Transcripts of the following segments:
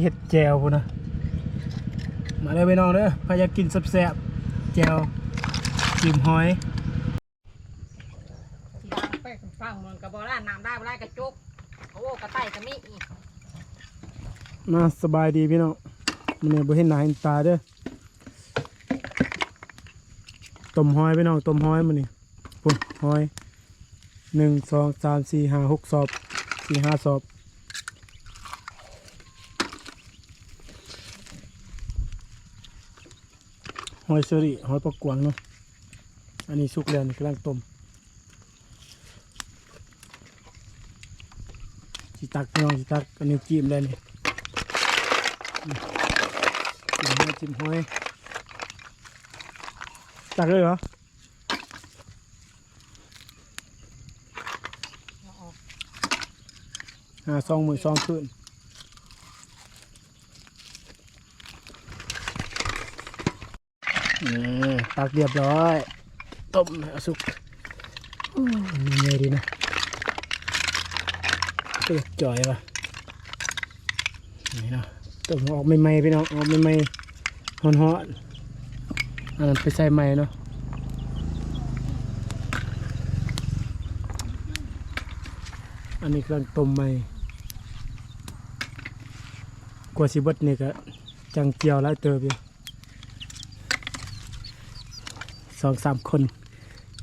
เห็ดแจวพุ่นนะมาเลยไปน้องเด้อพายากกินแซ่บๆแจวจิ้มหอยที่ดังไปฟังมันกระบอกล้านน้ำได้บ่ได้กระจุกโอ้กระไต่กระมิอีกมาสบายดีพี่น้องมันเนี่ยบ่เห็นหน้าเห็นตาเด้อต้มหอยพี่น้องต้มหอยมันนี่ปุ่นหอยหนึ่งสองสามสี่ห้าหกสอบสี่ห้าสอบ หอยเชอรี่หอยปลากวางเนาะอันนี้สุกแล้วนี่กำลังต้มจิตักน้องจิตักอันนี้จิ้มแล้วนี่จิ้มหอยจิ้มหอยตักเลยเหรอหาซองมือซองขึ้น นี่ตักเรียบร้อย ต้มสุกมเนยดีนะเปรี้ยวจ่อยว่ะนี่เนาะต้มออกใหม่ๆพี่น้องออกใหม่ๆฮอนๆอันนั้นไปใส่ใหม่เนาะอันนี้กำลังต้มใหม่กว่าสิเบดนี่ก็จังเจียวหลายเติบอยู่ สองสามคน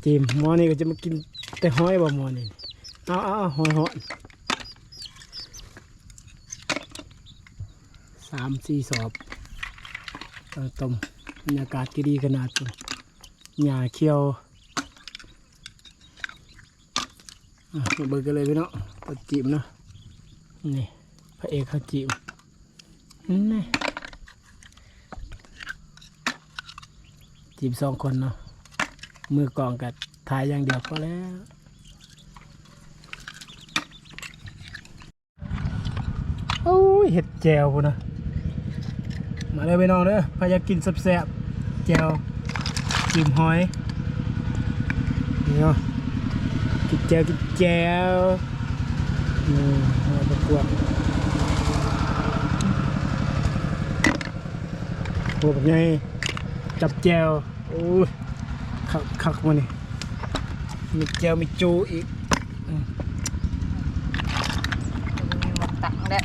จีมหมอนี่ก็จะมากินแต่ห้อยบ่หมอนี่เอาเอาเอาหอยหอนสามสี่สอบต้มบรรยากาศที่ดีขนาดนี้หญ้าเขียวมาเบิกกันเลยพี่เนาะปลาจีบเนาะนี่พระเอกเขาจีบนี่จีบสองคนเนาะ มือกองกับถ่ายอย่างเดียวพอแล้วโอ้ยเห็ดแจวพุ่นนะมาเลยไปน้องเด้อพายากินแซ่บๆแจวจิ้มหอยนี่เนาะกินแจวกินแจวนี่หอยประกวดโอ้แบบไงจับแจวโอ้ย คักคักมานี่มีเจวมีจูอีกมันตักได้